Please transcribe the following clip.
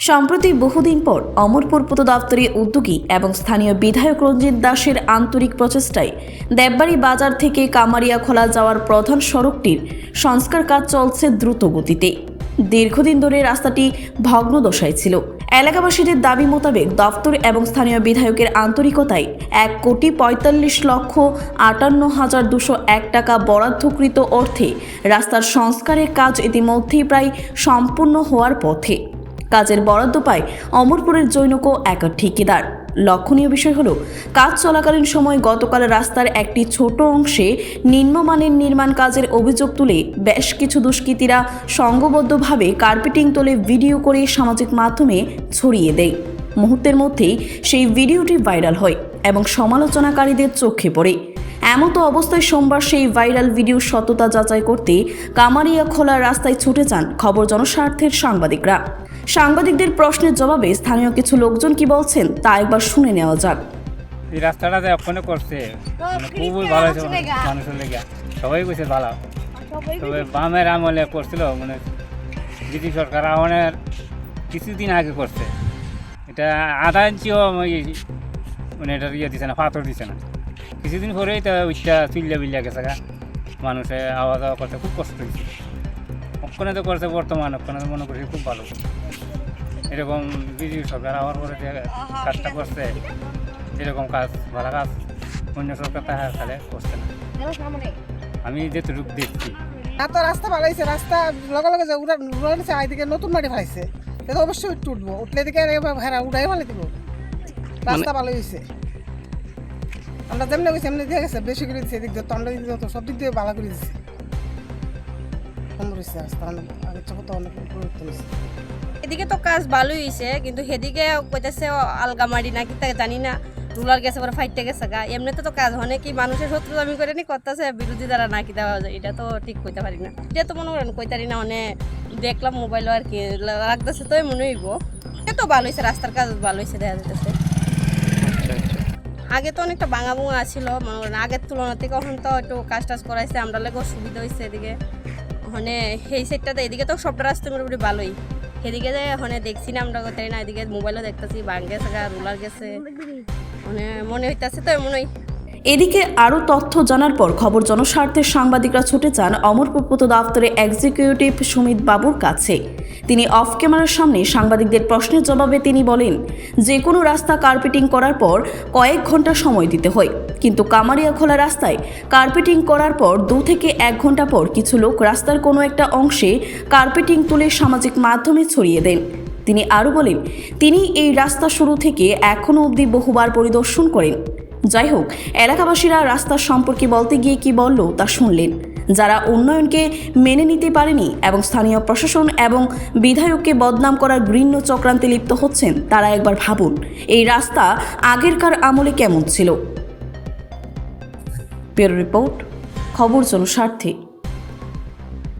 সম্প্রতি বহুদিন পর অমরপুর দপ্তরের উদ্যোগী এবং স্থানীয় বিধায়ক রঞ্জিত দাসের আন্তরিক প্রচেষ্টায় দেববাড়ি বাজার থেকে কামারিয়া খোলা যাওয়ার প্রধান সড়কটির সংস্কার কাজ চলছে দ্রুত গতিতে দীর্ঘদিন ধরে রাস্তাটি ভগ্নদশায় ছিল। এলাকাবাসীদের দাবি মোতাবেক দপ্তর এবং স্থানীয় বিধায়কের আন্তরিকতায় এক কোটি পঁয়তাল্লিশ লক্ষ আটান্ন হাজার দুশো এক টাকা বরাদ্দকৃত অর্থে রাস্তার সংস্কারের কাজ ইতিমধ্যেই প্রায় সম্পূর্ণ হওয়ার পথে। কাজের বরাদ্দ পায় অমরপুরের জৈনক এক ঠিকাদার। লক্ষণীয় বিষয় হলো, কাজ চলাকালীন সময় গতকাল রাস্তার একটি ছোট অংশে নিম্নমানের নির্মাণ কাজের অভিযোগ তুলে বেশ কিছু দুষ্কৃতীরা সংঘবদ্ধভাবে কার্পেটিং তোলে ভিডিও করে সামাজিক মাধ্যমে ছড়িয়ে দেয়। মুহূর্তের মধ্যেই সেই ভিডিওটি ভাইরাল হয় এবং সমালোচনাকারীদের চোখে পড়ে। এমতো অবস্থায় সোমবার সেই ভাইরাল ভিডিওর সততা যাচাই করতে কামারিয়া খোলা রাস্তায় ছুটে যান খবর জনস্বার্থের সাংবাদিকরা। সাংবাদিকদের প্রশ্নের জবাবে স্থানীয় কিছু লোকজন কি বলছেন তা একবার শুনে নেওয়া যাক। এই রাস্তাটা যে ওখানে করছে মানে খুবই ভালো হয়েছে মানে মানুষের লেগে। সবাই কইছে ভালো। তবে বামের আমলে করছিল মানে জিটি সরকার আমলের কিছুদিন আগে করছে। এটা আধা ইঞ্চিও মানে এটা ইয়ে দিছে না পাথর দিছে না। কিছুদিন পরেই তো ওইটা চিল্লা বিল্লা গেছে গা। মানুষে আওয়া যাওয়া করতে খুব কষ্ট হয়েছে। ওখানে তো করছে বর্তমান ওখানে তো মনে করি খুব ভালো। এরকম বিজেপি সরকার আওয়ার পরে যে কাজটা করছে এরকম কাজ ভালো কাজ অন্য সরকার তাহা তাহলে করছে না। আমি যেটুকু দেখছি। আর তো রাস্তা ভালো হয়েছে রাস্তা লগে লগে যে উড়া উড়াইছে এদিকে নতুন মাটি ফেলাইছে এটা অবশ্যই একটু উঠবো। উঠলে এদিকে হেরা উড়াই ভালো দিব। রাস্তা ভালো হয়েছে আমরা যেমনি গেছি এমনি দিয়ে গেছে বেশি করে দিচ্ছে এদিক দিয়ে তন্ডা দিক দিয়ে সব দিক দিয়ে ভালো করে দিচ্ছে সুন্দর হয়েছে রাস্তা অনেক আগের চোখ তো অনেক পরিবর্তন হয়েছে এদিকে তো কাজ ভালোই হয়েছে কিন্তু সেদিকে কইতেছে আলগামারি নাকি তা জানি না রুলার গেছে পরে ফাইটে গেছে গা। এমনিতে তো কাজ হয় কি মানুষের শত্রু আমি করে নি করতেছে বিরোধী দ্বারা না কিতা এটা তো ঠিক কইতে পারি না। এটা তো মনে করেন কইতারি না মানে দেখলাম মোবাইল আর কি লাগতেছে তো মনে হইব। এ তো ভালো হয়েছে রাস্তার কাজ ভালো হয়েছে দেখা যাইতেছে। আগে তো অনেকটা ভাঙা ভুঙা ছিল মনে করেন আগের তুলনা থেকে এখন তো একটু কাজ টাজ করাইছে আমরা লেগেও সুবিধা হয়েছে এদিকে। মানে সেই সাইডটাতে এদিকে তো সবটা রাস্তা মোটামুটি ভালোই। সেদিকে যে ওখানে দেখছি না আমরা কোথায় না এদিকে মোবাইলও দেখতেছি বাং গেছে রুলার গেছে। মানে মনে হইতেছে তো মনে হয় এদিকে আরও তথ্য জানার পর খবর জনস্বার্থের সাংবাদিকরা ছুটে যান অমরপুর পূর্ত দপ্তরের এক্সিকিউটিভ সুমিত বাবুর কাছে। তিনি অফ ক্যামেরার সামনে সাংবাদিকদের প্রশ্নের জবাবে তিনি বলেন, যে কোনো রাস্তা কার্পেটিং করার পর কয়েক ঘণ্টা সময় দিতে হয়। কিন্তু কামারিয়া খোলা রাস্তায় কার্পেটিং করার পর দু থেকে এক ঘণ্টা পর কিছু লোক রাস্তার কোনো একটা অংশে কার্পেটিং তুলে সামাজিক মাধ্যমে ছড়িয়ে দেন। তিনি আরও বলেন, তিনি এই রাস্তা শুরু থেকে এখনও অবধি বহুবার পরিদর্শন করেন। যাই হোক এলাকাবাসীরা রাস্তা সম্পর্কে বলতে গিয়ে কি বলল তা শুনলেন। যারা উন্নয়নকে মেনে নিতে পারেনি এবং স্থানীয় প্রশাসন এবং বিধায়ককে বদনাম করার ঘৃণ্য চক্রান্তে লিপ্ত হচ্ছেন, তারা একবার ভাবুন, এই রাস্তা আগেরকার আমলে কেমন ছিল? ব্যুরো রিপোর্ট, খবর জনস্বার্থে।